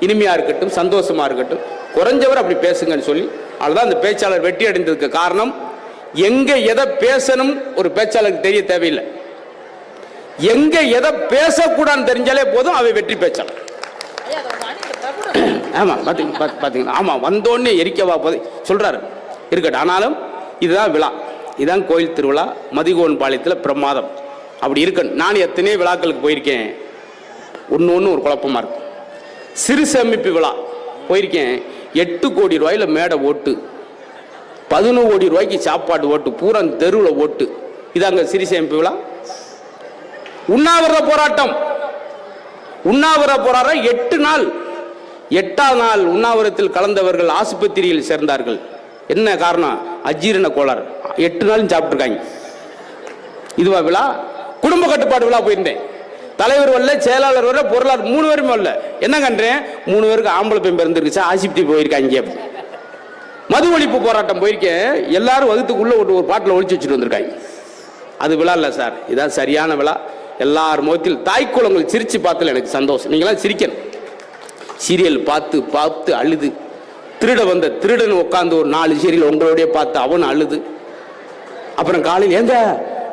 இனிமையா இருக்கட்டும் சந்தோஷமா இருக்கட்டும். குறைஞ்சவர் அப்படி பேசுங்கன்னு சொல்லி அதுதான் அந்த பேச்சாளர் வெற்றி அடைந்ததுக்கு காரணம் எங்க எதை பேசணும் ஒரு பேச்சாளருக்கு தெரிய தேவையில்லை. எங்க எதை பேசக்கூடாதுன்னு தெரிஞ்சாலே போதும் அவை வெற்றி பேச்சாளர். ஆமா பாத்தீங்க பாத்து- பாத்தீங்களா ஆமா வந்தோடனே எரிக்கவா போதை சொல்றாரு. இருக்கட்டும் ஆனாலும் இதுதான் விழா. இதுதான் கோயில் திருவிழா மதிகோன் பாளையத்தில் பிரமாதம். அப்படி இருக்கணும். நான் எத்தனையோ விழாக்களுக்கு போயிருக்கேன். ஒன்று ஒன்று ஒரு குழப்பமா இருக்கும் சிறு சேமிப்பு விழா. போயிருக்கேன். எட்டு கோடி ரூபாயில மேடை ஓட்டு. பதினோரு கோடி ரூபாய்க்கு சாப்பாடு ஓட்டு. பூரா தெருவில் ஓட்டு. இதாங்க சிறு சேமிப்பு விழா. உண்ணாவிரத போராட்டம். உண்ணாவிரத போராட்டம் எட்டு நாள். எட்டாம் நாள் உண்ணாவிரத்தில் கலந்தவர்கள் ஆஸ்பத்திரியில் சேர்ந்தார்கள். என்ன காரணம்? அஜீரண கோளாறு. எட்டு நாளும் சாப்பிட்டுருக்காங்க. இதுவா விழா? குடும்ப கட்டுப்பாடு விழா போயிருந்தேன். தலைவர் வரல செயலாளர் வரல பொருளாளர் மூணு பேருமே வரல. என்ன கண்டேன்? மூணு பேருக்கு ஆம்பளை பெண் பிறந்திருக்கு சார் ஆஸ்பத்திரி போயிருக்காங்க மது ஒழிப்பு போராட்டம் போயிருக்கேன். எல்லாரும் வகுத்துக்குள்ள ஒரு ஒரு பாட்டில் ஒழிச்சு வச்சுட்டு வந்திருக்காங்க. அது விழா இல்லை சார். இதான் சரியான விழா. எல்லார் முகத்தில் தாய்க்குளங்கள் சிரித்து பார்த்தல எனக்கு சந்தோஷம். நீங்களாம் சிரிக்கணும். சீரியல் பார்த்து பார்த்து அழுது. திருட வந்த திருடன் உட்காந்து ஒரு நாலு சீரியல் உங்களோடய பார்த்து அவன் அழுது. அப்புறம் காலையில் ஏங்க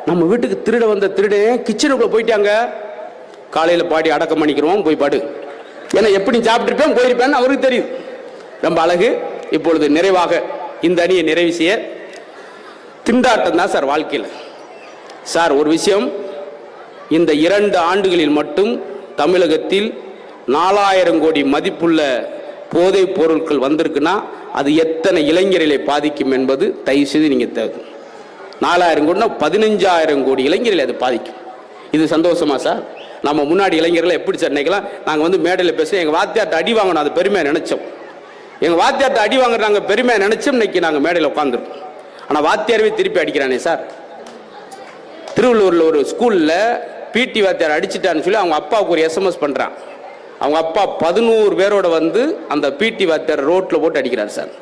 நம்ம வீட்டுக்கு திருட வந்த திருடன் கிச்சனுக்குள்ளே போயிட்டாங்க. காலையில் பாடி அடக்கம் பண்ணிக்கிறோம் போய் பாடு. ஏன்னா எப்படி சாப்பிட்டுருப்பேன் போயிருப்பேன்னு அவருக்கு தெரியும். ரொம்ப அழகு. இப்பொழுது நிறைவாக இந்த அணியை நிறைவு செய்ய திண்டாட்டம் தான் சார் வாழ்க்கையில். சார் ஒரு விஷயம். இந்த இரண்டு ஆண்டுகளில் மட்டும் தமிழகத்தில் நாலாயிரம் கோடி மதிப்புள்ள போதைப் பொருட்கள் வந்திருக்குன்னா அது எத்தனை இளைஞர்களை பாதிக்கும் என்பது தயவு செய்து நீங்கள் தேவை நாலாயிரம் கோடினா பதினஞ்சாயிரம் கோடி இளைஞர்களை அது பாதிக்கும். இது சந்தோஷமா சார்? நம்ம முன்னாடி இளைஞர்களை எப்படி சார் நினைக்கலாம் நாங்கள் வந்து மேடையில் பேசுவோம் எங்கள் வாத்தியார்ட்ட அடி வாங்கணும் அது பெருமையாக நினைச்சோம். எங்கள் வாத்தியார்ட்ட அடி வாங்குற நாங்கள் பெருமையாக நினைச்சோம் இன்னைக்கு நாங்கள் மேடையில் உட்காந்துருக்கோம் ஆனால் வாத்தியாரவே திருப்பி அடிக்கிறானே சார். திருவள்ளூரில் ஒரு ஸ்கூலில் பிடி வாத்தியார் அடிச்சிட்டான்னு சொல்லி அவங்க அப்பாவுக்கு ஒரு எஸ்எம்எஸ் பண்ணுறான் அவங்க அப்பா பதினோரு பேரோட வந்து அந்த பிடி வாத்தியார் ரோட்டில் போட்டு அடிக்கிறார் சார்.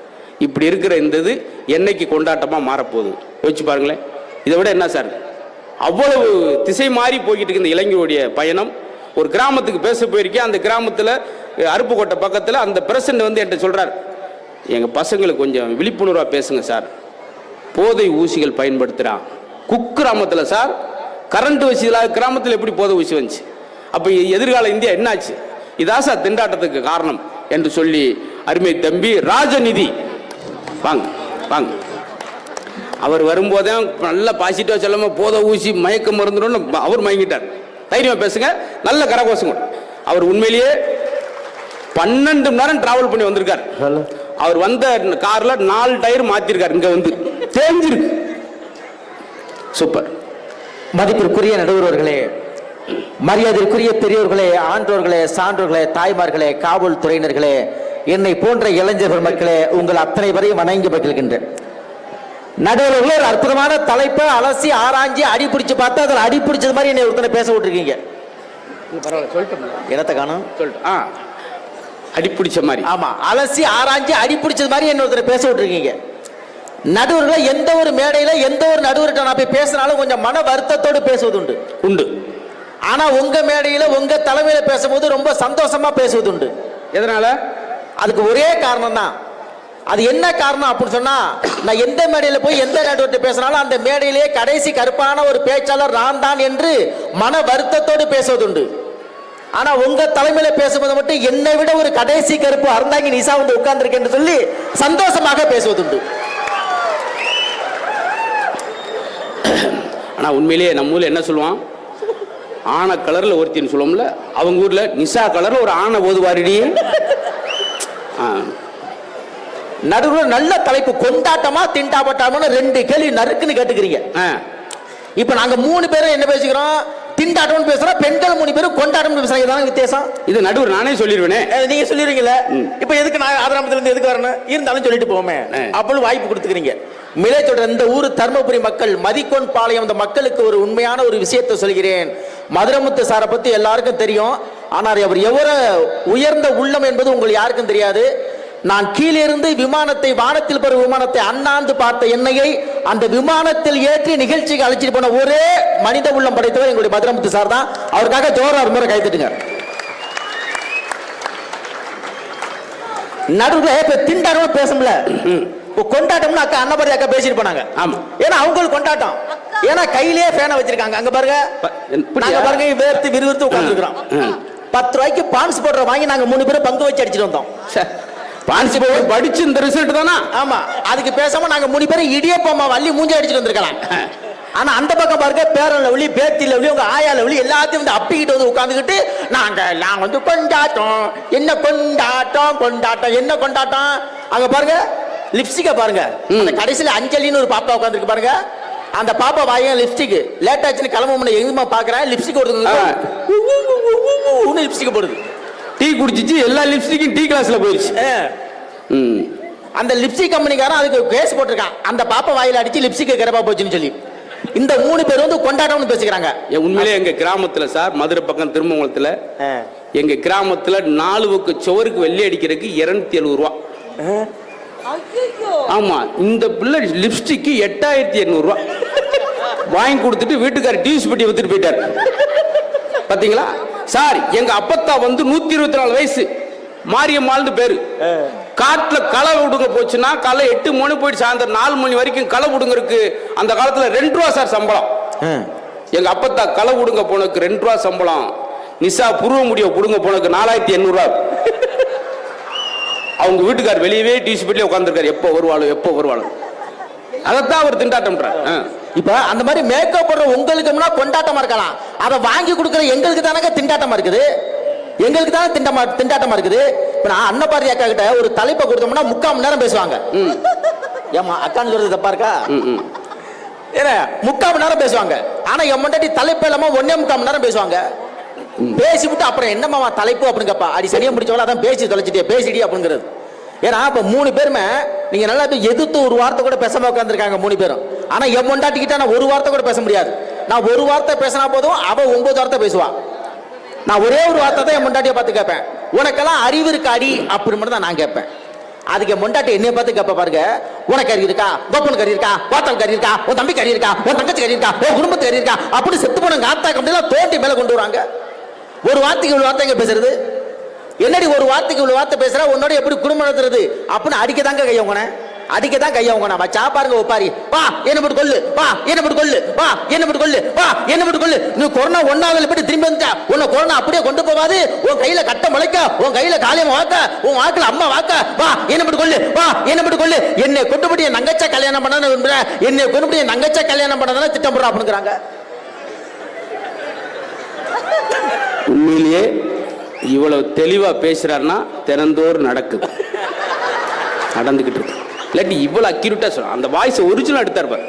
இப்படி இருக்கிற இந்த இது என்னைக்கு கொண்டாட்டமாக மாறப்போகுது? யோசிச்சு பாருங்களேன். இதை விட என்ன சார்? அவ்வளவு திசை மாறி போய்கிட்டு இருக்கு இந்த இளைஞருடைய பயணம். ஒரு கிராமத்துக்கு பேச போயிருக்கேன். அந்த கிராமத்தில் அருப்புக்கோட்டை பக்கத்தில் அந்த பிரசிடண்ட் வந்து என்கிட்ட சொல்கிறார் எங்கள் பசங்களுக்கு கொஞ்சம் விழிப்புணர்வாக பேசுங்க சார். போதை ஊசிகள் பயன்படுத்துகிறான் குக்கிராமத்தில் சார் கரண்ட் வச்சு இல்லாத கிராமத்தில் எப்படி போதை ஊசி வந்துச்சு? அப்போ எதிர்கால இந்தியா என்னாச்சு? இதான் சார் திண்டாட்டத்துக்கு காரணம் என்று சொல்லி அருமை தம்பி ராஜநிதி. வாங்க வாங்க. அவர் வரும்போதே நல்ல பாசிட்டிவா சொல்லாம போதை ஊசி மயக்க மருந்துன்னு அவர் மயங்கிட்டார். தைரியமா பேசுங்க. நல்ல கரகோஷம். அவர் உண்மையிலேயே பன்னெண்டு மணி நேரம் டிராவல் பண்ணி வந்திருக்கார். அவர் வந்த கார்ல நாலு டயர் மாத்திருக்காரு இங்க வந்து. தேஞ்சிருக்கு. சூப்பர். மதிப்பிற்குரிய நடுவர்களே மரியாதைக்குரிய பெரியோர்களே ஆன்றோர்களே சான்றோர்களே தாய்மார்களே காவல்துறையினர்களே என்னை போன்ற இளைஞர்கள் மக்களே உங்கள் அத்தனை பேரையும் வணங்கி மகிழ்கின்றேன் நடுவர்களே ஒரு அற்புதமான தலைப்பை அலசி ஆராய்ஞ்சி அடி பிடிச்சு பார்த்தா அதில் அடி பிடிச்சது மாதிரி என்னை ஒருத்தனை பேச விட்டுருக்கீங்க. பரவாயில்ல சொல்லிட்டோம் என்னத்தை காணும்? சொல்லிட்டோம் ஆ. அடிப்பிடிச்ச மாதிரி. ஆமா அலசி ஆராய்ஞ்சி அடி பிடிச்சது மாதிரி என்ன ஒருத்தனை பேச விட்டுருக்கீங்க. நடுவர்களை எந்த ஒரு மேடையில எந்த ஒரு நடுவர்கிட்ட நான் போய் பேசினாலும் கொஞ்சம் மன வருத்தத்தோடு பேசுவதுண்டு உண்டு. ஆனா உங்க மேடையில உங்க தலைமையில பேசும்போது ரொம்ப சந்தோஷமா பேசுவதுண்டு எதனால? அதுக்கு ஒரே காரணம் தான் அது என்ன காரணம் அப்படின்னு சொன்னா நான் எந்த மேடையில போய் எந்த நடுவர்கிட்ட பேசினாலும் அந்த மேடையிலேயே கடைசி கருப்பான ஒரு பேச்சாளர் நான் தான் என்று மன வருத்தத்தோடு பேசுவதுண்டு. ஆனா உங்க தலைமையில பேசும்போது மட்டும் என்னை விட ஒரு கடைசி கருப்பு அருந்தாங்கி நிசா வந்து உட்கார்ந்துருக்கேன் சொல்லி சந்தோஷமாக பேசுவதுண்டு. ஆனா உண்மையிலேயே நம்ம ஊர்ல என்ன சொல்லுவான்? ஆன கலர்ல ஒருத்தின்னு சொல்லுவோம்ல அவங்க ஊர்ல நிசா கலர்ல ஒரு ஆணை ஓதுவாரிடி. நடுவில் நல்ல தலைப்பு கொண்டாட்டமா திண்டாபட்டாமன்னு ரெண்டு கேள்வி நறுக்குன்னு கேட்டுக்கிறீங்க. இப்ப நாங்க மூணு பேரும் என்ன பேசிக்கிறோம்? திண்டாட்டம்னு பேசுறோம் பெண்கள் மூணு பேரும் கொண்டாட்டம்னு பேசுறாங்க. இதான வித்தியாசம்? இது நடுவர் நானே சொல்லிடுவேனே நீங்க சொல்லிடுவீங்கல்ல இப்ப எதுக்கு நான் ஆதிராமத்துல இருந்து எதுக்கு வரணும்? இருந்தாலும் சொல்லிட்டு போமே ஆ. அப்பளும் வாய்ப்பு கொடுத்துக்கிறீங்க. மிலே சொல்ற இந்த ஊர் தர்மபுரி மக்கள் மதிக்கொன் பாளையம் அந்த மக்களுக்கு ஒரு உண்மையான ஒரு விஷயத்தை சொல்கிறேன். மதுரமுத்து சாரை பத்தி எல்லாருக்கும் தெரியும். ஆனால் அவர் எவ்வளவு உயர்ந்த உள்ளம் என்பது உங்களுக்கு யாருக்கும் தெரியாது. நான் கீழிருந்து விமானத்தை வானத்தில் பெறும் விமானத்தை அண்ணாந்து பார்த்த என்னையை அந்த விமானத்தில் ஏற்றி நிகழ்ச்சிக்கு அழைச்சிட்டு போன ஒரே மனித உள்ளம் படைத்தவர் எங்களுடைய மதுரமுத்து சார் தான். அவருக்காக ஜோரா ஒரு முறை கைத்தட்டுங்க நடுவுல இப்ப திண்டாட்டம் பேசும்ல இப்போ கொண்டாட்டம்னு அக்கா அன்னபதி அக்கா பேசிட்டு போனாங்க. ஆமா. ஏன்னா அவங்களுக்கு கொண்டாட்டம். ஏன்னா கையிலேயே ஃபேனை வச்சிருக்காங்க. அங்க பாருங்க? நாங்க பாருங்க வேர்த்து விறுவிறுத்து உட்காந்துருக்கிறோம். பத்து ரூபாய்க்கு பான்ஸ் போடுற வாங்கி நாங்க மூணு பேரும் பங்கு வச்சு அடிச்சிட்டு வந்தோம். பான்சி போய் படிச்சு இந்த ரிசல்ட் தானா? ஆமா. அதுக்கு பேசாம நாங்க மூணு பேரும் இடியப்பமா வள்ளி மூஞ்சி அடிச்சிட்டு வந்திருக்கலாம். ஆனா அந்த பக்கம் பாருங்க பேரன் லவ்லி பேத்தி லவ்லி உங்க ஆயா லவ்லி எல்லாத்தையும் வந்து அப்பிக்கிட்டு வந்து உட்காந்துக்கிட்டு நாங்க எல்லாம் வந்து கொண்டாட்டம். என்ன கொண்டாட்டம்? கொண்டாட்டம். என்ன கொண்டாட்டம்? அங்க பாருங்க லிப்ஸ்டிக்க பாருங்க. அந்த கடைசியில அஞ்சலின்னு ஒரு பாப்பா உட்காந்துருக்கு பாருங்க. அந்த பாப்பா வாயும் லிப்ஸ்டிக் லேட் ஆச்சுன்னு கிளம்ப முடியல எங்கேயுமா பாக்குறேன்? லிப்ஸ்டிக். ஒருத்தங்க லிப்ஸ்டிக் போடுது. டீ குடிச்சிச்சு எல்லா லிப்ஸ்டிக்கும் டீ கிளாஸ்ல போயிடுச்சு. அந்த லிப்ஸ்டிக் கம்பெனிக்காரன் அதுக்கு கேஸ் போட்டிருக்கான். அந்த பாப்பா வாயில அடிச்சு லிப்ஸ்டிக் கரப்பா போச்சுன்னு சொல்லி. இந்த மூணு பேர் வந்து கொண்டாட்டம்னு பேசிக்கிறாங்க. உண்மையிலே எங்க கிராமத்துல சார் மதுரை பக்கம் திருமங்கலத்துல எங்க கிராமத்துல நாலு பக்க சுவருக்கு வெள்ளி அடிக்கிறதுக்கு இருநூத்தி எழுபது ரூபா. ஆமா இந்த பிள்ளை லிப்ஸ்டிக்கு எட்டாயிரத்தி எண்ணூறு ரூபா. வாங்கி கொடுத்துட்டு வீட்டுக்காரர் டியூஸ் பெட்டி வித்துட்டு போயிட்டார். பாத்தீங்களா? சார் எங்க அப்பத்தா வந்து நூத்தி இருபத்தி நாலு வயசு. மாரியம்மாள்னு பேரு. காட்டுல களை விடுங்க போச்சுன்னா காலை எட்டு மணி போயிட்டு சாயந்தரம் நாலு மணி வரைக்கும் களை விடுங்கறதுக்கு அந்த காலத்துல ரெண்டு ரூபா சார் சம்பளம். எங்க அப்பத்தா களை விடுங்க போனதுக்கு ரெண்டு ரூபா சம்பளம். நிசா புருவ முடிய புடுங்க போனதுக்கு நாலாயிரத்தி எண்ணூறுவா அவங்க வீட்டுக்கார் வெளியவே டிசி பெட்டிலே உட்காந்துருக்காரு எப்போ வருவாளோ எப்போ வருவாளோ. அதைத்தான் அவர் திண்டாட்டம்ன்றார் ஆ. இப்ப அந்த மாதிரி மேக்கப் போடுற உங்களுக்குன்னா கொண்டாட்டமா இருக்கலாம். அதை வாங்கி கொடுக்குற எங்களுக்கு தானங்க திண்டாட்டமா இருக்குது? எங்களுக்கு தானே திண்டமா திண்டாட்டமா இருக்குது? இப்ப நான் அன்னபாரதி அக்கா கிட்ட ஒரு தலைப்பை கொடுத்தோம்னா முக்கால் மணி நேரம் பேசுவாங்க. ஏமா அக்கான்னு சொல்றது தப்பா இருக்கா. ஏன்னா முக்கால் மணி நேரம் பேசுவாங்க. ஆனா என் முன்னாடி தலைப்பு இல்லாம ஒன்னே முக்கால் மணி நேரம் பேசுவாங்க. பேசிவிட்டு அப்புறம் என்னமாவா தலைப்பு அப்படின்னு கேப்பா? அடி சனியை முடிச்சவள அதான் பேசி தொலைச்சிட்டே பேசிடி அப்படிங்கிறது. ஏன்னா இப்ப மூணு பேருமே நீங்க நல்லா எதிர்த்து ஒரு வார்த்தை கூட பேசாம உட்காந்துருக்காங்க மூணு பேரும். ஆனா என் பொண்டாட்டிக்கிட்ட நான் ஒரு வார்த்தை கூட பேச முடியாது. நான் ஒரு வார்த்தை பேசினா போதும் அவ ஒன்பது வார்த்தை பேசுவா. நான் ஒரே ஒரு வார்த்தை தான் என் முண்டாட்டியை பார்த்து கேட்பேன். உனக்கெல்லாம் அறிவு இருக்கு அடி? அப்படி மட்டும் தான் நான் கேட்பேன். அதுக்கு என் முண்டாட்டி என்னைய பார்த்து கேப்ப பாருங்க. உனக்கு கறி இருக்கா? கோப்பன் கறி இருக்கா? வாத்தல் கறி இருக்கா? உன் தம்பி கறி இருக்கா? உன் தங்கச்சி கறி இருக்கா? உன் குடும்பத்து கறி இருக்கா? அப்படி செத்து போன காத்தா கம்பெனிலாம் தோண்டி மேல கொண்டு வராங்க ஒரு வார்த்தைக்கு இவ்வளவு வார்த்தைங்க பேசுறது? என்னடி ஒரு வார்த்தைக்கு இவ்வளவு வார்த்தை பேசுற? உன்னோட எப்படி குடும்பம் நடத்துறது? அப்படின்னு அடிக்க தாங்க கையவங்கன அதுக்கு தான் கையை கையவங்கன வச்சா பாருங்க ஒப்பாரி. வா என்ன போட்டு கொல்லு. வா என்ன போட்டு கொல்லு. வா என்ன போட்டு கொல்லு. வா என்ன போட்டு கொல்லு. நீ கொரோனா ஒன்னாவது போட்டு திரும்பி வந்துட்டா. உன்னை கொரோனா அப்படியே கொண்டு போவாது உன் கையில கட்ட முளைக்க. உன் கையில காலையம் வாக்க. உன் வாக்குல அம்மா வாக்க. வா என்ன போட்டு கொல்லு. வா என்ன போட்டு கொல்லு. என்னை கொண்டு போய் என் கல்யாணம் பண்ண விரும்புறேன் என்னை கொண்டு போய் என் கல்யாணம் பண்ணதான திட்டம் போடுறா அப்படிங்கிறாங்க. உண்மையிலேயே இவ்வளவு தெளிவா பேசுறாருன்னா திறந்தோர் நடக்குது. நடந்துகிட்டு இருக்கு. இல்லாட்டி இவ்வளவு அக்யூரேட்டா சொல்ல அந்த வாய்ஸ் ஒரிஜினல் எடுத்தார் பாரு.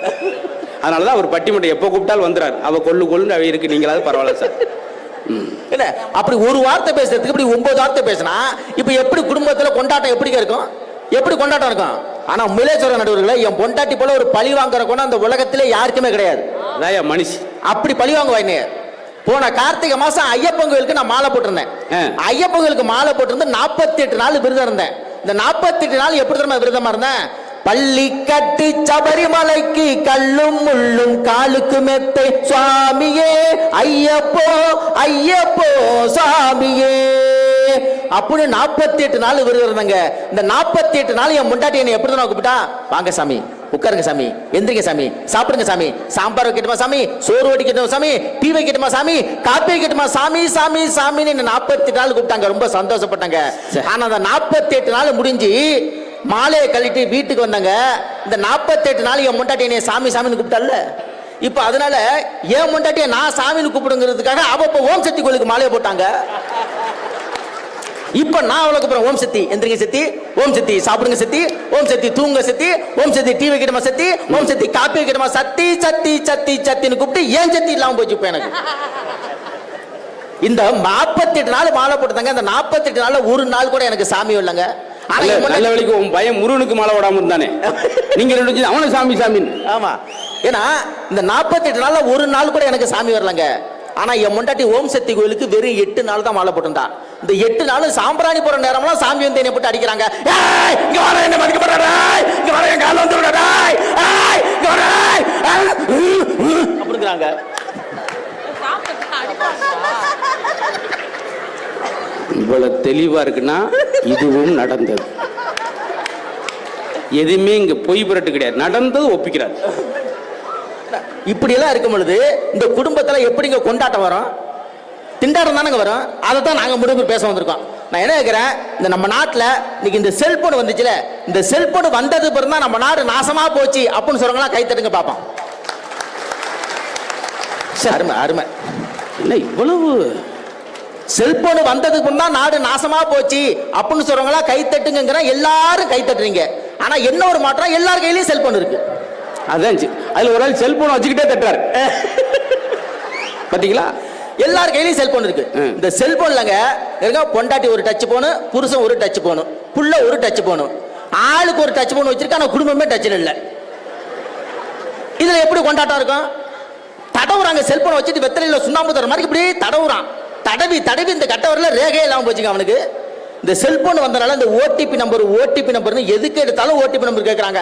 அவர் பட்டிமன்றம் எப்போ கூப்பிட்டாலும் வந்துறாரு. அவ கொள்ளு கொள்ளுன்னு அவ இருக்கு. நீங்களாவது பரவாயில்ல சார். என்ன? அப்படி ஒரு வார்த்தை பேசுறதுக்கு இப்படி ஒன்பது வார்த்தை பேசினா இப்ப எப்படி குடும்பத்துல கொண்டாட்டம் எப்படி இருக்கும்? எப்படி கொண்டாட்டம் இருக்கும்? ஆனா மிலேஸ்வர நடுவர்களே என் பொண்டாட்டி போல ஒரு பழி வாங்குற கொண்டு அந்த உலகத்திலே யாருக்குமே கிடையாது. மனுஷி. அப்படி பழி வாங்குவாங்க போன கார்த்திகை மாசம் ஐயப்பன் கோயிலுக்கு நான் மாலை போட்டிருந்தேன். ஐயப்பன் கோயிலுக்கு மாலை போட்டிருந்து நாற்பத்தி எட்டு நாள் விரதம் இருந்தேன். இந்த நாற்பத்தி எட்டு நாள் எப்படி தெரியுமா விரதமா இருந்தேன்? பள்ளி கட்டி சபரிமலைக்கு கல்லும் முள்ளும் காலுக்கு மெத்தை. சுவாமியே ஐயப்போ ஐயப்போ சாமியே அப்படி நாற்பத்தி எட்டு நாள் இருந்தேங்க. இந்த நாற்பத்தி எட்டு நாள் என் முண்டாட்டி என்னை எப்படி தான் கூப்பிட்டா? வாங்க சாமி உட்காருங்க சாமி எந்திரிங்க சாமி சாப்பிடுங்க சாமி சாம்பார் வைக்கட்டுமா சாமி சோறு வடிக்கட்டுமா சாமி டீ வைக்கட்டுமா சாமி காப்பி வைக்கட்டுமா சாமி சாமி சாமின்னு நாற்பத்தி நாள் கூப்பிட்டாங்க. ரொம்ப சந்தோஷப்பட்டாங்க. ஆனா அந்த நாற்பத்தி எட்டு நாள் முடிஞ்சு மாலையை கழிட்டு வீட்டுக்கு வந்தாங்க. இந்த நாற்பத்தெட்டு நாள் என் முண்டாட்டி என்னை சாமி சாமின்னு கூப்பிட்டால இப்போ அதனால என் முண்டாட்டியை நான் சாமின்னு கூப்பிடுங்கிறதுக்காக அவ இப்ப ஓம் சக்தி கோயிலுக்கு மாலையை போட்டாங்க. இப்ப நான் அவளுக்கு அப்புறம் ஓம் சக்தி எந்திரிங்க சக்தி ஓம் சக்தி சாப்பிடுங்க சக்தி ஓம் சக்தி தூங்க சக்தி ஓம் சக்தி டிவி கிட்டமா சக்தி ஓம் சக்தி காப்பி வைக்கணுமா சத்தி சத்தி சத்தி சத்தின்னு கூப்பிட்டு ஏன் சக்தி இல்லாம போச்சு எனக்கு. இந்த நாற்பத்தி எட்டு நாள் மாலை போட்டுதாங்க. அந்த நாற்பத்தி எட்டு நாள்ல ஒரு நாள் கூட எனக்கு சாமி இல்லைங்க. நல்ல- வேலைக்கு உன் பையன் முருகனுக்கு மாலை விடாம இருந்தானே நீங்க ரெண்டு பேரும் அவனை சாமி சாமின்னு ஆமா ஏன்னா இந்த நாற்பத்தி எட்டு நாள்ல ஒரு நாள் கூட எனக்கு சாமி வரலங்க ஆனா என் முண்டாட்டி ஓம் சக்தி கோயிலுக்கு வெறும் எட்டு நாள் தான் மாலை போட்டுண்டா இந்த எட்டு நாள் சாம்பிராணி போற நேரம்லாம் சாமி வந்து என்னை போட்டு அடிக்கிறாங்க ஏய், இங்க வர என்ன மதிக்க போறாடா இங்க வர என் கால வந்து விடாடா இங்க வர அப்படிங்கிறாங்க இவ்வளவு தெளிவா இருக்குன்னா இதுவும் நடந்தது. எதுவுமே இங்க பொய் புரட்டு கிடையாது. நடந்தது ஒப்பிக்கிறார். இப்படி எல்லாம் இருக்கும் பொழுது இந்த குடும்பத்துல எப்படிங்க கொண்டாட்டம் வரும்? திண்டாட்டம் தானங்க வரும்? அதை தான் நாங்க முடிவு பேச வந்திருக்கோம். நான் என்ன கேட்கிறேன் இந்த நம்ம நாட்டுல இன்னைக்கு இந்த செல்போன் வந்துச்சுல இந்த செல்போன் வந்தது பிறகு தான் நம்ம நாடு நாசமா போச்சு அப்படின்னு சொல்றவங்களா கை தட்டுங்க பார்ப்போம் அருமை அருமை. என்ன இவ்வளவு செல்போன் வந்ததுக்கு முன்னா நாடு நாசமா போச்சு அப்படின்னு சொல்றவங்களா கை தட்டுங்கிற எல்லாரும் கை தட்டுறீங்க. ஆனா என்ன ஒரு மாற்றம் எல்லார் கையிலயும் செல்போன் இருக்கு. அதான் சி- அதுல ஒரு ஆள் செல்போன் வச்சுக்கிட்டே தட்டுறாரு. பாத்தீங்களா? எல்லார் கையிலயும் செல்போன் இருக்கு. இந்த செல்போன்லங்க இருங்க பொண்டாட்டி ஒரு டச் போனு புருஷன் ஒரு டச் போனு புள்ள ஒரு டச் போனு ஆளுக்கு ஒரு டச் போன் வச்சிருக்கா ஆனா குடும்பமே டச்சில் இல்ல. இதுல எப்படி கொண்டாட்டம் இருக்கும்? தடவுறாங்க செல்போன் வச்சுட்டு வெத்தலையில சுண்ணாம்பு தர மாதிரி இப்படி தடவுறான். தடவி தடவி இந்த கட்டவரில் ரேகையே இல்லாம போச்சுங்க அவனுக்கு. இந்த செல்போன் வந்தனால இந்த ஓடிபி நம்பர் ஓடிபி நம்பர்னு எதுக்கு எடுத்தாலும் ஓடிபி நம்பர் கேட்கறாங்க.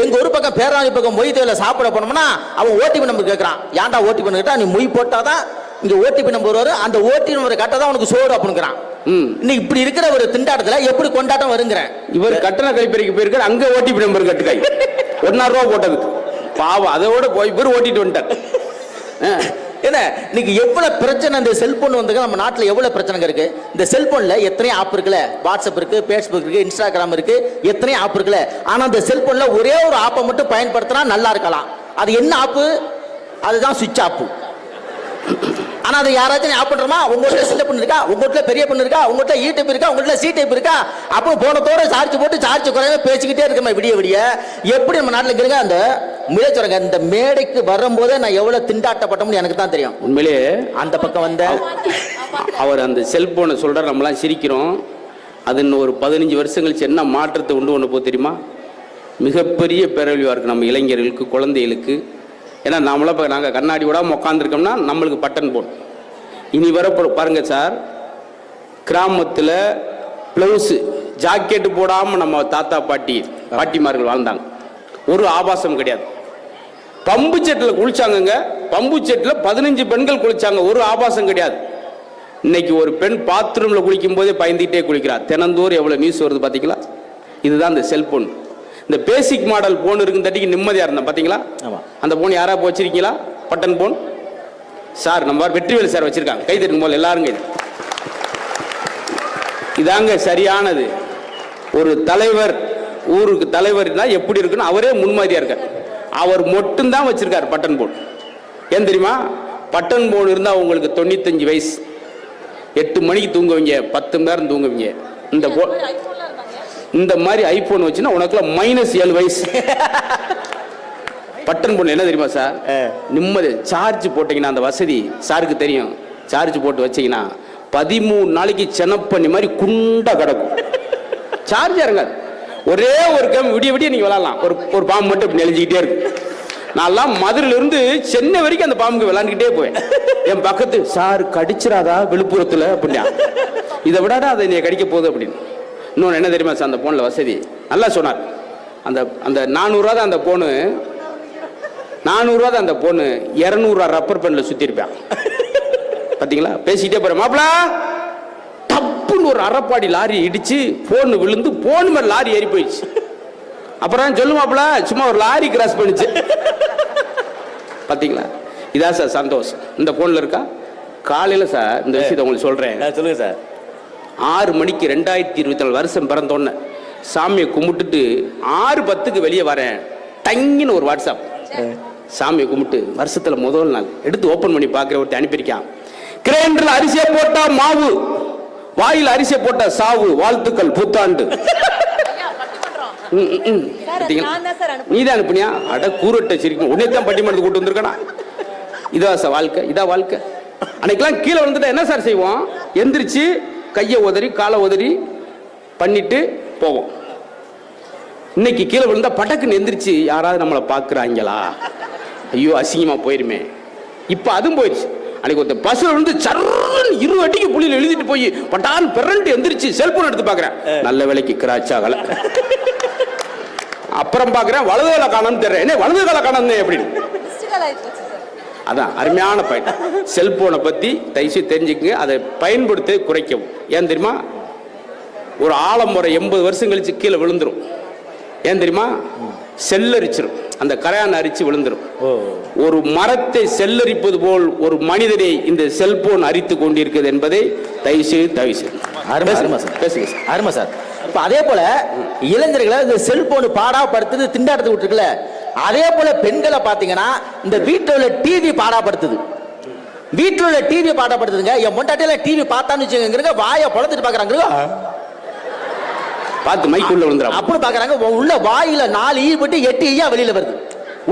எங்க ஒரு பக்கம் பேராணி பக்கம் மொய் தேவையில சாப்பிட போனோம்னா அவன் ஓடிபி நம்பர் கேட்கறான். ஏன்டா ஓடிபி கேட்டா நீ மொய் போட்டாதான் இங்க ஓடிபி நம்பர் வரும் அந்த ஓடிபி நம்பரை கட்டாதான் உனக்கு சோறு அப்படிங்கிறான் ம். இன்னைக்கு இப்படி இருக்கிற ஒரு திண்டாட்டத்துல எப்படி கொண்டாட்டம் வருங்கிறேன் இவர் கட்டண கழிப்பறைக்கு போயிருக்காரு அங்க ஓடிபி நம்பர் கட்டுக்காய். ஒன்னாயிரம் ரூபா போட்டதுக்கு. பாவம் அதோட போய் இவர் ஓட்டிட்டு வந்துட்டார். என்ன இன்னைக்கு எவ்வளோ பிரச்சனை இந்த செல்போன் வந்து நம்ம நாட்டில் எவ்வளோ பிரச்சனைங்க இருக்கு? இந்த செல்ஃபோனில் எத்தனை ஆப் இருக்குல்ல? வாட்ஸ்அப் இருக்கு ஃபேஸ்புக் இருக்கு இன்ஸ்டாகிராம் இருக்கு எத்தனை ஆப் இருக்குல்ல? ஆனால் இந்த செல்ஃபோனில் ஒரே ஒரு ஆப்பை மட்டும் பயன்படுத்தினா நல்லா இருக்கலாம். அது என்ன ஆப்பு அதுதான் சுவிட்ச் ஆப்பு ஆனா அதை யாராச்சும் ஆப் பண்றோமா உங்கள்கிட்ட சின்ன பொண்ணு இருக்கா? உங்கள்கிட்ட பெரிய பொண்ணு இருக்கா? உங்கள்கிட்ட ஈ டைப் இருக்கா? உங்கள்கிட்ட சி டைப் இருக்கா? அப்போ போனத்தோட சார்ஜ் போட்டு சார்ஜ் குறையாம பேசிக்கிட்டே இருக்கமா விடிய விடிய எப்படி நம்ம நாட்டுல இருக்கிறங்க அந்த முயற்சி இந்த மேடைக்கு வரும்போதே நான் எவ்வளவு திண்டாட்டப்பட்டோம்னு எனக்கு தான் தெரியும். உண்மையிலேயே அந்த பக்கம் வந்த அவர் அந்த செல்போனை சொல்றார் நம்மலாம் சிரிக்கிறோம். அது இன்னும் ஒரு பதினஞ்சு வருஷம் கழிச்சு என்ன மாற்றத்தை உண்டு பண்ண போகுது தெரியுமா? மிகப்பெரிய பேரழிவாக இருக்குது நம்ம இளைஞர்களுக்கு குழந்தைகளுக்கு. ஏன்னா நாமளாம் இப்போ நாங்கள் கண்ணாடி விடாமல் உட்காந்துருக்கோம்னா நம்மளுக்கு பட்டன் போடும். இனி வர பாருங்க சார். கிராமத்தில் ப்ளவுஸு ஜாக்கெட்டு போடாமல் நம்ம தாத்தா பாட்டி பாட்டிமார்கள் வாழ்ந்தாங்க. ஒரு ஆபாசம் கிடையாது. பம்பு செட்டில் குளிச்சாங்கங்க. பம்பு செட்டில் பதினஞ்சு பெண்கள் குளிச்சாங்க. ஒரு ஆபாசம் கிடையாது. இன்னைக்கு ஒரு பெண் பாத்ரூமில் குளிக்கும் போதே பயந்துகிட்டே குளிக்கிறா. தினந்தோறும் எவ்வளோ நியூஸ் வருது பார்த்தீங்களா இதுதான் இந்த செல்ஃபோன் இந்த பேசிக் மாடல் போன் இருக்கும் தட்டிக்கு நிம்மதியா இருந்தேன் பாத்தீங்களா? ஆமா. அந்த போன் யாரா வச்சிருக்கீங்களா பட்டன் போன் சார் நம்ம வெற்றிவேல் சார் வச்சிருக்காங்க. கை தட்டுங்க போல எல்லாரும் கை. இதாங்க சரியானது. ஒரு தலைவர் ஊருக்கு தலைவர் தான் எப்படி இருக்குன்னு அவரே முன்மாதிரியா இருக்கார். அவர் மட்டும்தான் வச்சிருக்காரு பட்டன் போன் ஏன் தெரியுமா? பட்டன் போன் இருந்தா உங்களுக்கு தொண்ணூத்தஞ்சு வயசு. எட்டு மணிக்கு தூங்குவீங்க பத்து மணி நேரம் தூங்குவீங்க. இந்த போ இந்த மாதிரி ஐபோன் வச்சுன்னா உனக்குலாம் மைனஸ் ஏழு வயசு. பட்டன் போன் என்ன தெரியுமா சார்? நிம்மதி. சார்ஜ் போட்டீங்கன்னா அந்த வசதி சாருக்கு தெரியும். சார்ஜ் போட்டு வச்சீங்கன்னா பதிமூணு நாளைக்கு செனப்பண்ணி மாதிரி குண்டா கிடக்கும். சார்ஜ் இறங்காது. ஒரே ஒரு கேம் விடிய விடிய நீங்க விளாடலாம் ஒரு ஒரு பாம்பு மட்டும் இப்படி நெளிஞ்சுக்கிட்டே இருக்கு. நான்லாம் மதுரையில இருந்து சென்னை வரைக்கும் அந்த பாம்புக்கு விளாண்டுக்கிட்டே போவேன். என் பக்கத்து சார் கடிச்சிராதா விழுப்புரத்துல? அப்படின்னா. இதை விடாடா அதை நீ கடிக்க போகுது அப்படின்னு. இன்னொன்று என்ன தெரியுமா சார் அந்த போன்ல வசதி? நல்லா சொன்னார். அந்த அந்த நானூறுரூவா தான் அந்த போனு. நானூறுரூவா தான் அந்த பொண்ணு இரநூறுவா ரப்பர் பெண்ணில் சுற்றிருப்பான் பார்த்தீங்களா பேசிக்கிட்டே போகிறேன் மாப்பிளா டப்புன்னு ஒரு அரைப்பாடி லாரி இடிச்சு போன் விழுந்து போன் மேலே லாரி ஏறி போயிடுச்சு. அப்புறம் சொல்லு மாப்பிள சும்மா ஒரு லாரி கிராஸ் பண்ணிச்சு. பார்த்தீங்களா இதான் சார் சந்தோஷம். இந்த ஃபோனில் இருக்கா? காலையில் சார் இந்த விஷயத்தை உங்களுக்கு சொல்கிறேன் சொல்லுங்க சார். ஆறு மணிக்கு ரெண்டாயிரத்தி இருபத்தி நாலு வருஷம் பிறந்தோன்னே. சாமியை கும்பிட்டுட்டு ஆறு பத்துக்கு வெளியே வரேன். டங்கின்னு ஒரு வாட்ஸ்அப். சாமியை கும்பிட்டு வருஷத்துல முதல் நாள் எடுத்து ஓபன் பண்ணி பார்க்குற ஒருத்தர் அனுப்பியிருக்கான். கிரைண்டர்ல அரிசியை போட்டா மாவு. வாயில் அரிசியை போட்டா சாவு. வாழ்த்துக்கள் புத்தாண்டு. நீ தான் அனுப்புனியா? அட கூரட்டை சிரிக்கும் உன்னை தான் பட்டிமன்றத்துக்கு கூட்டு வந்திருக்கனா? இதா சார் வாழ்க்கை இதா வாழ்க்கை. அன்னைக்கெல்லாம் கீழே விழுந்துட்டா என்ன சார் செய்வோம்? எந்திரிச்சு கையை உதறி காலை உதறி பண்ணிட்டு போவோம். இன்னைக்கு கீழே விழுந்தா பட்டக்குன்னு எந்திரிச்சு யாராவது நம்மளை பார்க்குறாங்களா? ஐயோ அசிங்கமா போயிருமே. இப்போ அதுவும் போயிடுச்சு. அன்னைக்கு ஒருத்தர் பஸ்ல விழுந்து சர்ன்னு இரு அடிக்கு புள்ளியில் எழுதிட்டு போய் பட்டான் பிறண்டு எந்திரிச்சு செல்போன் எடுத்து பார்க்குறேன். நல்ல வேலைக்கு கிராச்சாகல அப்புறம் பார்க்குறேன் வலது கால காணோம்னு தெரியல என்ன வலது கால காணோம்னு அப்படின்னு மிஸ்டு கால் ஆயிடுச்சு சார் அதான் அருமையான பயன் செல்போனை பத்தி தயவுசெய்து தெரிஞ்சுக்கங்க. அதை பயன்படுத்த குறைக்கவும். ஏன் தெரியுமா? ஒரு ஆலமரம் எண்பது வருஷம் கழிச்சு கீழே விழுந்துரும். ஏன் தெரியுமா? செல்லரிச்சிரும். அந்த கரையான் அரிச்சு விழுந்துரும். ஒரு மரத்தை செல்லரிப்பது போல் ஒரு மனிதனை இந்த செல்போன் அரித்து கொண்டிருக்கிறது என்பதை தயவு செய்து தயவு செய்து அருமை அருமை சார். பேசுங்க. அருமை சார். இப்ப அதே போல இளைஞர்களை இந்த செல்போன் பாடா படுத்துது திண்டாட்டத்தை விட்டுருக்குல்ல. அதே போல பெண்களை பாத்தீங்கன்னா இந்த வீட்டுல உள்ள டிவி பாடாப்படுத்துது. வீட்டுல உள்ள டிவி பாடப்படுத்துதுங்க. என் பொண்டாட்டியில டிவி பார்த்தான்னு வச்சுக்கோங்க வாயை பொழந்துட்டு பாக்குறாங்க பார்த்து மைக்குள்ள விழுந்துடும் அப்படின்னு பாக்குறாங்க உள்ள வாயில நாலு ஈ போட்டு எட்டு ஈயா வெளியில வருது.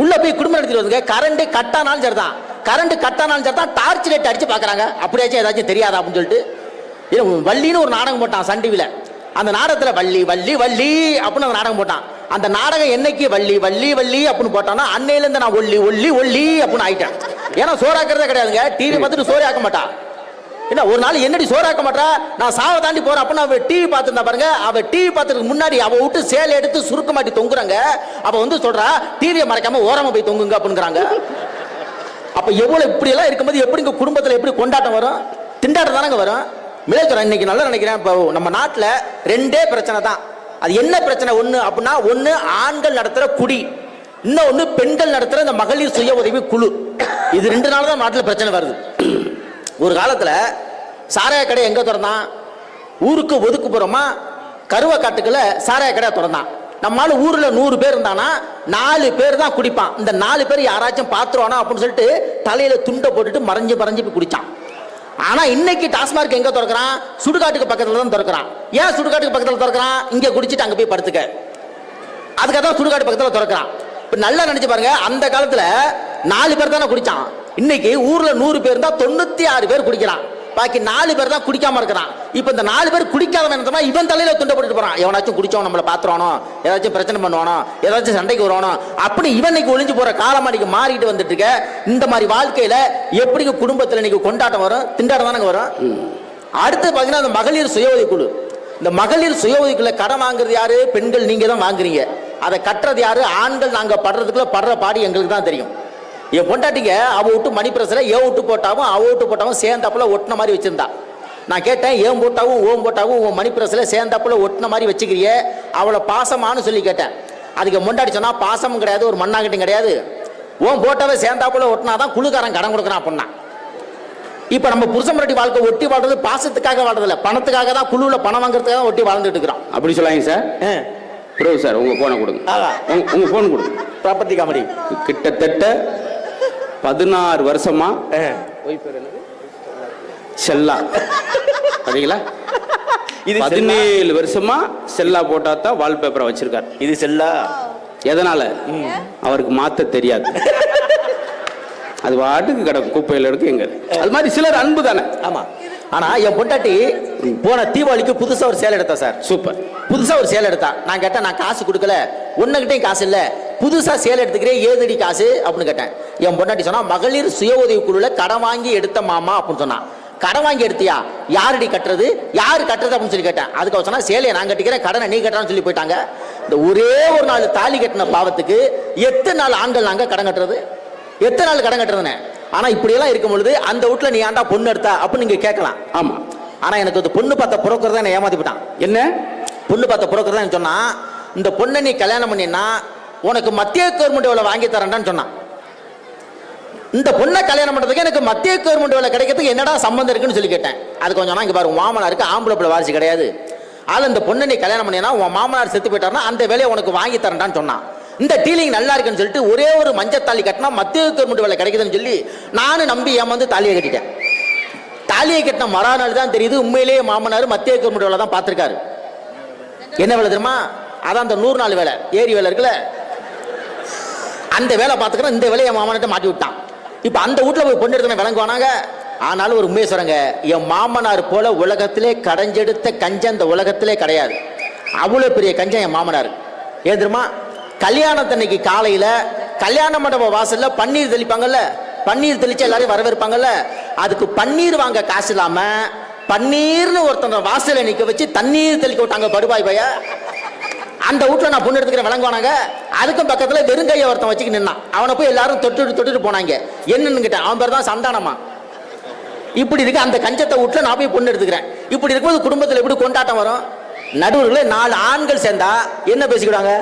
உள்ள போய் குடும்பம் நடத்திட்டு வருதுங்க. கரண்ட் கட்டானாலும் சரிதான். கரண்ட் கட்டானாலும் சரிதான். டார்ச் லைட் அடிச்சு பாக்குறாங்க அப்படியாச்சும் ஏதாச்சும் தெரியாதா அப்படின்னு சொல்லிட்டு. வள்ளின்னு ஒரு நாடகம் போட்டான் சன் டிவில அந்த நாடகத்துல வள்ளி வள்ளி வள்ளி அப்படின்னு அந்த நாடகம் போட்டான். அந்த நாடகம் என்னைக்கு வள்ளி வள்ளி வள்ளி அப்படின்னு போட்டானா அன்னையில இருந்து நான் ஒல்லி ஒல்லி ஒல்லி அப்படின்னு ஆயிட்டேன். ஏன்னா சோறாக்குறதே கிடையாதுங்க. டிவி பார்த்துட்டு சோறு ஆக்க மாட்டான் என்ன ஒரு நாள் என்னடி சோறாக்க மாட்டா? நான் சாவை தாண்டி போறேன். அப்படின்னு அவ டிவி பார்த்துருந்தா பாருங்க. அவ டிவி பார்த்ததுக்கு முன்னாடி அவ விட்டு சேலை எடுத்து சுருக்க மாட்டி தொங்குறாங்க. அவ வந்து சொல்றா டிவியை மறைக்காம ஓரமா போய் தொங்குங்க அப்படிங்கிறாங்க. அப்ப எவ்வளவு இப்படி எல்லாம் இருக்கும்போது எப்படி இங்க குடும்பத்துல எப்படி கொண்டாட்டம் வரும்? திண்டாட்டம் தானங்க வரும். மிளகுறேன் இன்னைக்கு நல்லா நினைக்கிறேன். இப்போ நம்ம நாட்டுல ரெண்டே பிரச்சனை தான். அது என்ன பிரச்சனை? ஒன்று அப்படின்னா ஒன்று ஆண்கள் நடத்துகிற குடி இன்னொன்று பெண்கள் நடத்துகிற இந்த மகளிர் சுய உதவி குழு. இது ரெண்டு நாள் தான் நாட்டில் பிரச்சனை வருது. ஒரு காலத்தில் சாராய கடை எங்கே திறந்தான்? ஊருக்கு ஒதுக்குப்புறமா கருவ காட்டுக்குள்ள சாராய கடை திறந்தான். நம்மளால ஊரில் நூறு பேர் இருந்தானா நாலு பேர் தான் குடிப்பான். இந்த நாலு பேர் யாராச்சும் பார்த்துருவானா அப்படின்னு சொல்லிட்டு தலையில் துண்டை போட்டுட்டு மறைஞ்சு மறைஞ்சு போய் குடித்தான் ஆனா இன்னைக்கு டாஸ்மார்க் எங்க திறக்கிறான்? சுடுகாட்டுக்கு பக்கத்துல தான் திறக்கிறான். ஏன் சுடுகாட்டுக்கு பக்கத்துல திறக்கிறான்? இங்க குடிச்சிட்டு அங்க போய் படுத்துக்க. அதுக்காக தான் சுடுகாட்டு பக்கத்துல திறக்கிறான். இப்ப நல்லா நினைச்சு பாருங்க அந்த காலத்துல நாலு பேர் தானே குடிச்சான். இன்னைக்கு ஊர்ல நூறு பேர் இருந்தா தொண்ணூத்தி ஆறு பேர் குடிக்கிறான் பாக்கி நாலு பேர் தான் குடிக்காம இருக்கிறான். இப்போ இந்த நாலு பேர் குடிக்காதவன் என்ன இவன் தலையில துண்டை போட்டுட்டு போறான். எவனாச்சும் குடிச்சவன் நம்மளை பாத்துறானோ ஏதாச்சும் பிரச்சனை பண்ணுவானோ? ஏதாச்சும் சண்டைக்கு வருவானோ? அப்படி இவன் இன்னைக்கு ஒளிஞ்சு போற காலமாடிக்கு மாறிட்டு வந்துட்டு இருக்க. இந்த மாதிரி வாழ்க்கையில எப்படி குடும்பத்துல இன்னைக்கு கொண்டாட்டம் வரும்? திண்டாட்டம் தானங்க வரும்? அடுத்து பாத்தீங்கன்னா அந்த மகளிர் சுய உதவி குழு. இந்த மகளிர் சுய உதவிக்குள்ள கடன் வாங்குறது யாரு? பெண்கள் நீங்க தான் வாங்குறீங்க. அதை கட்டுறது யாரு? ஆண்கள் நாங்க படுறதுக்குள்ள படுற பாடி எங்களுக்கு தான் தெரியும். என் பொண்டாட்டிங்க அவ விட்டு மணி பிரசல ஏ விட்டு போட்டாவும் அவ விட்டு போட்டாவும் சேர்ந்தாப்புல ஒட்டின மாதிரி வச்சிருந்தா. நான் கேட்டேன் ஏன் போட்டாவும் ஓம் போட்டாவும் உன் மணி பிரசல சேர்ந்தாப்புல ஒட்டின மாதிரி வச்சுக்கிறியே? அவளை பாசமானு சொல்லி கேட்டேன். அதுக்கு முண்டாடி சொன்னா பாசமும் கிடையாது ஒரு மண்ணாங்கட்டும் கிடையாது. ஓம் போட்டாவே சேர்ந்தாப்புல ஒட்டினாதான் குழுக்காரன் கடன் கொடுக்குறான் அப்படின்னா இப்ப நம்ம புருஷன் முன்னாடி வாழ்க்கை ஒட்டி வாழ்றது பாசத்துக்காக வாழ்றது இல்ல பணத்துக்காக தான் குழுவுல பணம் வாங்குறதுக்காக ஒட்டி வாழ்ந்துட்டு இருக்கிறோம். அப்படி சொல்லாங்க சார். பிரபு சார் உங்க போனை கொடுங்க. ஆகா. உங்க- உங்க போன் கொடுங்க. ப்ராப்பர்ட்டி காமெடி கிட்டத்தட்ட பதினாறு வருஷமா? செல்லா. பாத்தீங்களா இது பதினேழு வருஷமா செல்லா போட்டா தான் வால்பேப்பரை வச்சிருக்காரு. இது செல்லா? எதனால? அவருக்கு மாத்த தெரியாது. அது பாட்டுக்கு கிடக்கும். குப்பையில இருக்கு எங்க அது மாதிரி சிலர் அன்பு தானே. ஆமா. ஆனா என் பொண்டாட்டி போன தீபாவளிக்கு புதுசா ஒரு சேலை எடுத்தா சார். சூப்பர். புதுசா ஒரு சேலை எடுத்தா. நான் கேட்டேன் நான் காசு கொடுக்கல. உன்னகிட்டயும் காசு இல்ல. புதுசா சேலை எடுத்துக்கிறேன் ஏதடி காசு? அப்படின்னு கேட்டேன். என் பொண்டாட்டி சொன்னா மகளிர் சுய உதவி குழுல கடன் வாங்கி எடுத்த மாமா அப்படின்னு சொன்னா. கடன் வாங்கி எடுத்தியா? யாரடி கட்டுறது? யாரு கட்டுறது அப்படின்னு சொல்லி கேட்டேன். அதுக்கு அவ சொன்னா சேலையை நான் கட்டிக்கிறேன் கடனை நீ கட்டுறான்னு சொல்லி போயிட்டாங்க. இந்த ஒரே ஒரு நாள் தாலி கட்டின பாவத்துக்கு எத்தனை நாள் ஆண்கள் நாங்க கடன் கட்டுறது? எத்தனை நாள் கடன் கட்டுறதுன்னு? ஆனா இப்படியெல்லாம் இருக்கும் பொழுது அந்த வீட்டுல நீ ஆண்டா பொண்ணு எடுத்தா? அப்படின்னு நீங்க கேட்கலாம். ஆமா. ஆனா எனக்கு அந்த பொண்ணு பார்த்த புரோக்கர் தான் என்னை ஏமாத்தி விட்டான் என்ன? பொண்ணு பார்த்த புரோக்கர் தான் சொன்னா இந்த பொண்ணை நீ கல்யாணம் பண்ணினா உனக்கு மத்திய கவர்மெண்ட் வேலை வாங்கி தரேன்டான்னு சொன்னான். இந்த பொண்ணை கல்யாணம் பண்றதுக்கு எனக்கு மத்திய கவர்மெண்ட் வேலை கிடைக்கிறதுக்கு என்னடா சம்பந்தம் இருக்குன்னு சொல்லி கேட்டேன். அது கொஞ்சம் சொன்னா, இங்க பாரு மாமனாருக்கு ஆம்பளை பிள்ளை வாரிசு கிடையாது. ஆள் இந்த பொண்ணை நீ கல்யாணம் பண்ணினா உன் மாமனார் செத்து போயிட்டாருன்னா அந்த வேலையை உனக்கு வாங்கி தரேன்டான்னு சொன்னான். இந்த டீலிங் நல்லா இருக்குன்னு சொல்லிட்டு ஒரே ஒரு மஞ்சள் தாலி கட்டினா மத்திய கவர்மெண்ட் வேலை கிடைக்குதுன்னு சொல்லி நானும் நம்பி ஏமாந்து தாலியை கட்டிட்டேன். தாலியை கட்டின மறுநாள் தான் தெரியுது உண்மையிலேயே மாமனார் மத்திய கவர்மெண்ட் வேலை தான் பார்த்துருக்காரு. என்ன வேலை தெரியுமா? அதான் அந்த நூறு நாள் வேலை ஏரி வேலை இருக்குல்ல அந்த வேலை பார்த்துக்கிறோம் இந்த வேலையை என் மாமனிட்ட மாட்டி விட்டான். இப்போ அந்த வீட்டில் போய் பொண்ணு எடுத்து விளங்குவானாங்க? ஆனாலும் ஒரு உண்மையை சொல்றேங்க. என் மாமனார் போல உலகத்திலே கடைஞ்செடுத்த கஞ்சம் இந்த உலகத்திலே கிடையாது. அவ்வளோ பெரிய கஞ்சம் என் மாமனார். ஏன் தெரியுமா? கல்யாணத்தன்னைக்கு காலையில் கல்யாண மண்டப வாசலில் பன்னீர் தெளிப்பாங்கல்ல? பன்னீர் தெளிச்சு எல்லாரையும் வரவேற்பாங்கல்ல? அதுக்கு பன்னீர் வாங்க காசு இல்லாமல் பன்னீர்னு ஒருத்தன் வாசலை நிற்க வச்சு தண்ணீர் தெளிக்க விட்டாங்க படுபாய் பைய. அந்த வீட்ல நான் பொண்ணு எடுத்துக்கிற விளங்குவானாங்க அதுக்கும் பக்கத்தில் வெறுங்கையை ஒருத்தன் வச்சுக்கி நின்னான். அவனை போய் எல்லாரும் தொட்டு தொட்டுட்டு போனாங்க. என்னன்னு கேட்டேன். அவன் பேர் தான் சந்தானமா இப்படி இருக்கு அந்த கஞ்சத்தை வீட்டில் நான் போய் பொண்ணு எடுத்துக்கிறேன். இப்படி இருக்கும்போது குடும்பத்தில் எப்படி கொண்டாட்டம் வரும்? நடுவர்களே நாலு ஆண்கள் சேர்ந்தா என்ன பேசிக்கிடுவாங்க?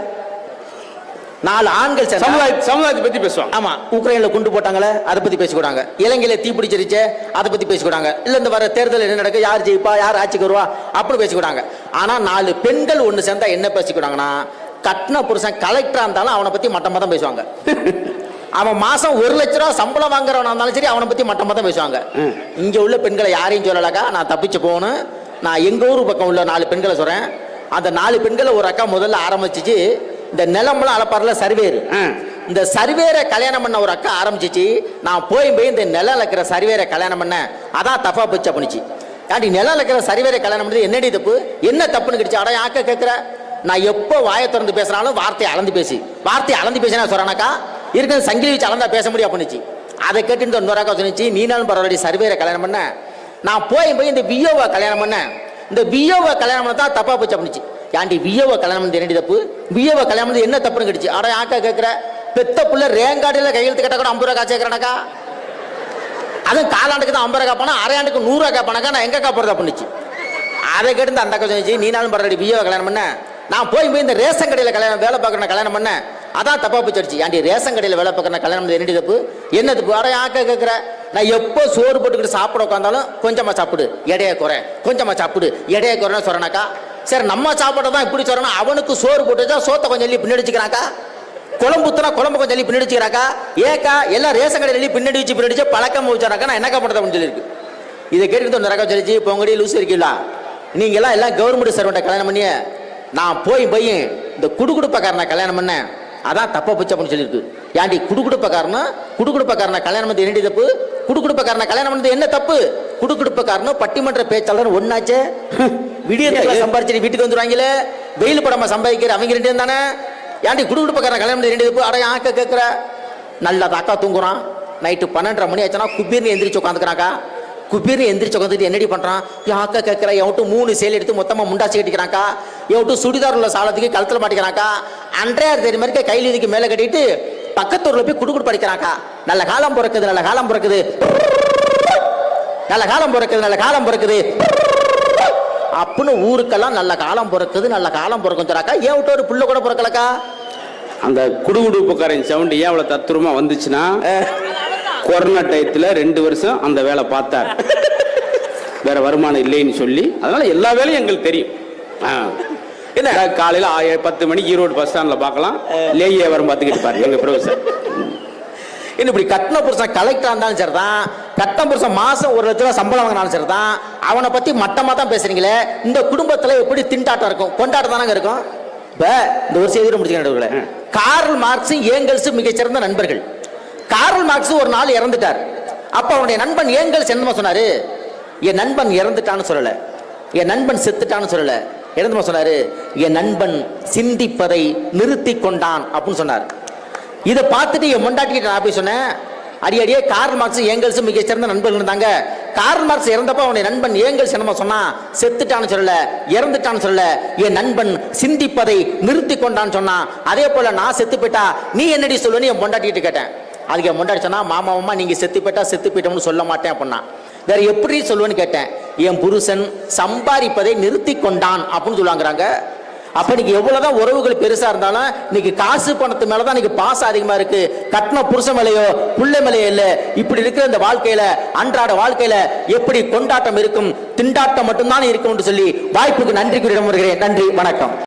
நாலு ஆண்கள் சமுதாய சமுதாயத்தை பத்தி பேசுவாங்க. ஆமா உக்ரைன்ல குண்டு போட்டாங்களே அதை பத்தி பேசிக்கூடாங்க. இலங்கையில தீ பிடிச்சிருச்சே அதை பத்தி பேசிக்கூடாங்க. இல்ல இந்த வர தேர்தல் என்ன நடக்கு யார் ஜெயிப்பா யார் ஆட்சிக்கு வருவா அப்படி பேசிக்கூடாங்க. ஆனா நாலு பெண்கள் ஒண்ணு சேர்ந்தா என்ன பேசிக்கூடாங்கன்னா கட்டின புருஷன் கலெக்டரா இருந்தாலும் அவனை பத்தி மட்டமா தான் பேசுவாங்க. அவன் மாசம் ஒரு லட்ச ரூபா சம்பளம் வாங்குறவனா இருந்தாலும் சரி அவனை பத்தி மட்டமா தான் பேசுவாங்க. இங்க உள்ள பெண்களை யாரையும் சொல்லலக்கா நான் தப்பிச்சு போகணும். நான் எங்க ஊர் பக்கம் உள்ள நாலு பெண்களை சொல்றேன். அந்த நாலு பெண்களை ஒரு அக்கா முதல்ல ஆரம்பிச்சிச்சு இந்த நிலம்லாம் அளப்பாருல சர்வேரு. இந்த சர்வேரை கல்யாணம் பண்ண ஒரு அக்கா ஆரம்பிச்சிச்சு. நான் போய் போய் இந்த நிலம் இருக்கிற சர்வேரை கல்யாணம் பண்ண அதான் தப்பா போச்சு அப்படிச்சு ஆண்டி நிலம் இருக்கிற சர்வேரை கல்யாணம் பண்ணது என்னடி தப்பு? என்ன தப்புன்னு கிடைச்சு அட யாக்க கேட்குற நான் எப்போ வாயை திறந்து பேசுனாலும் வார்த்தையை அளந்து பேசி. வார்த்தையை அளந்து பேசினா சொல்றானாக்கா இருக்கிற சங்கிலி வச்சு அளந்தா பேச முடியும் அப்படிச்சு அதை கேட்டு இன்னொரு அக்கா சொன்னிச்சு நீனாலும் பரவாயில்ல சர்வேரை கல்யாணம் பண்ண? நான் போய் போய் இந்த வியோவை கல்யாணம் பண்ணேன். இந்த வியோவை கல்யாணம் பண்ண தான் தப்பா போச்சு அப்படிச்சு ஏன்டி வியோவை கல்யாணம் பண்ணது என்னடி தப்பு? வியோவை கல்யாணம் பண்ணது என்ன தப்புன்னு கிடைச்சு அட யாக்கா கேட்குற பெத்த புள்ள ரேங்காடியில் கையெழுத்து கட்ட கூட ஐம்பது ரூபா காசு அதுவும் காலாண்டுக்கு தான் ஐம்பது ரூபா கேட்பானா? அரையாண்டுக்கு நூறு ரூபா கேட்பானாக்கா? நான் எங்கே போகிறதா பண்ணிச்சு? அதை கேட்டு அந்த அக்கா சொன்னிச்சு நீ நாளும் பரவாயில்ல வியோவை கல்யாணம் பண்ண. நான் போய் போய் இந்த ரேஷன் கடையில் கல்யாணம் வேலை பார்க்குறேன் கல்யாணம் பண்ண. அதான் தப்பா போச்சு ஆண்டி ரேஷன் கடையில் வேலை பார்க்குறேன் கல்யாணம் என்னடி தப்பு? என்ன தப்பு? அட யாக்க கேட்குற நான் எப்போ சோறு போட்டுக்கிட்டு சாப்பிட உட்காந்தாலும் கொஞ்சமா சாப்பிடு. எடையை குறை. கொஞ்சமா சாப்பிடு. எடையை குறைன்னு சொல்றேனாக்கா சரி நம்ம சாப்பாட்டை தான் இப்படி சொல்றேன்னா அவனுக்கு சோறு போட்டுச்சா தான் சோத்தை கொஞ்சம் சொல்லி பின்னாடி வச்சுக்கிறாக்கா குழம்பு ஊற்றினா குழம்பு கொஞ்சம் சொல்லி பின்னாடி வச்சுக்கிறாக்கா ஏக்கா எல்லாம் ரேஷன் கடையில் அள்ளி பின்னாடி வச்சு பின்னடிச்சு பழக்கம் வச்சாராக்கா நான் என்னக்கா பண்ணுறது அப்படின்னு சொல்லியிருக்கு. இதை கேட்டுக்கிட்டு ஒரு ரகம் சொல்லிச்சு பொங்கடி லூஸ் இருக்கீங்களா? நீங்களாம் எல்லாம் கவர்மெண்ட் சர்வெண்ட்டை கல்யாணம் பண்ணி நான் போய் போய் இந்த குடுகுடுப்பக்காரனை கல்யாணம் பண்ணேன். அதான் தப்பா போச்சு அப்படின்னு சொல்லியிருக்கு. ஏன்டி குடுகுடுப்பக்காரனா? குடுகுடுப்பக்காரனை கல்யாணம் பண்ணது என்னடி தப்பு? குடுகுடுப்பக்காரனை கல்யாணம் பண்ணது என்ன தப்பு? குடுகுடுப்பக்காரனும் பட்டிமன்ற பேச்சாளர் ஒன்னாச்சே? விடியத்துல சம்பாரிச்சு வீட்டுக்கு வந்துருவாங்களே? வெயில் படமா சம்பாதிக்கிற அவங்க ரெண்டு தானே? ஏன்டி குடுகுடுப்பக்காரனை கல்யாணம் ரெண்டு தப்பு அட ஆக்க கேட்குற நல்லா தாக்கா தூங்குறான். நைட்டு பன்னெண்டரை மணி ஆச்சுன்னா குபீர்னு எந்திரிச்சு உட்காந்துக்கிறாக்கா குபீர்னு எந்திரிச்சு உட்காந்துட்டு என்னடி பண்றான்? யாக்கா கேட்குற எவட்டு மூணு சேல் எடுத்து மொத்தமா முண்டாச்சு கட்டிக்கிறாக்கா எவட்டு சுடிதார் உள்ள சாலத்துக்கு கழுத்துல மாட்டிக்கிறாக்கா அன்றையார் தேதி மாதிரி கையில் இதுக்கு மேலே கட்டிட்டு பக்கத்தூர்ல போய் குடுகுடு படிக்கிறாக்கா நல்ல காலம் பிறக்குது நல்ல காலம் பிறக்குது. நல்ல காலம் பிறக்குது நல்ல காலம் பிறக்குது. அப்படின்னு ஊருக்கெல்லாம் நல்ல காலம் பிறக்குது நல்ல காலம் பிறக்கும் சொல்றாக்கா. ஏன் விட்டு ஒரு புள்ள கூட பிறக்கலக்கா? அந்த குடுகுடுப்புக்காரன் சவுண்ட் ஏன் அவ்வளவு தத்துரமா வந்துச்சுன்னா கொரோனா டயத்துல ரெண்டு வருஷம் அந்த வேலை பார்த்தார். வேற வருமானம் இல்லைன்னு சொல்லி அதனால எல்லா வேலையும் எங்களுக்கு தெரியும். என்ன? காலையில பத்து மணிக்கு ஈரோடு பஸ் ஸ்டாண்ட்ல பார்க்கலாம். லேயே வரும் பார்த்துக்கிட்டு பாரு எங்க ப்ரொஃபசர் இன்னும் இப்படி கட்டின புருஷன் கலெக்டரா இருந்தாலும் சரிதான். கட்டின புருஷன் மாசம் ஒரு லட்ச ரூபா சம்பளம் வாங்கினாலும் சரிதான். அவனை பத்தி மட்டமா தான் பேசுறீங்களே. இந்த குடும்பத்துல எப்படி திண்டாட்டம் இருக்கும்? கொண்டாட்டம் தானங்க இருக்கும்? இப்ப இந்த ஒரு செய்தி முடிச்சுக்கிறேன் கார்ல் மார்க்ஸும் ஏங்கல்ஸும் மிகச்சிறந்த நண்பர்கள். கார்ல் மார்க்ஸ் ஒரு நாள் இறந்துட்டார். அப்ப அவனுடைய நண்பன் ஏங்கல்ஸ் என்னமா சொன்னாரு? என் நண்பன் இறந்துட்டான்னு சொல்லல. என் நண்பன் செத்துட்டான்னு சொல்லல. என்னமா சொன்னாரு? என் நண்பன் சிந்திப்பதை நிறுத்தி கொண்டான் அப்படின்னு சொன்னார். இதை பார்த்துட்டு என் மொண்டாட்டிக்கிட்ட நான் போய் சொன்னேன் அடியே கார்ல் மார்க்ஸ் ஏங்கல்ஸ் மிக சிறந்த நண்பர்கள் இருந்தாங்க. கார்ல் மார்க்ஸ் இறந்தப்ப அவனுடைய நண்பன் ஏங்கல்ஸ் என்னமா சொன்னான். செத்துட்டான்னு சொல்லல இறந்துட்டான்னு சொல்லல. என் நண்பன் சிந்திப்பதை நிறுத்தி கொண்டான்னு சொன்னான். அதே போல நான் செத்து போயிட்டா நீ என்னடி சொல்லுன்னு என் பொண்டாட்டிட்டு கேட்டேன். அதுக்கு என் பொண்டாட்டி சொன்னா மாமா மாமா நீங்க செத்து போயிட்டா செத்து போயிட்டோம்னு சொல்ல மாட்டேன் அப்படின்னா வேற எப்படி சொல்லுவேன்னு கேட்டேன். என் புருஷன் சம்பாதிப்பதை நிறுத்தி கொண்டான் அப்படின்னு சொல்லுவாங்கிறாங்க. அப்ப இன்னைக்கு எவ்வளவுதான் உறவுகள் பெருசா இருந்தாலும் இன்னைக்கு காசு பணத்து மேலதான் இன்னைக்கு பாசம் அதிகமா இருக்கு. கட்டின புருஷ மலையோ புள்ளை மலையோ இல்ல. இப்படி இருக்கிற இந்த வாழ்க்கையில அன்றாட வாழ்க்கையில எப்படி கொண்டாட்டம் இருக்கும்? திண்டாட்டம் மட்டும்தான் இருக்கும் என்று சொல்லி வாய்ப்புக்கு நன்றி கூறிடம் வருகிறேன் நன்றி வணக்கம்.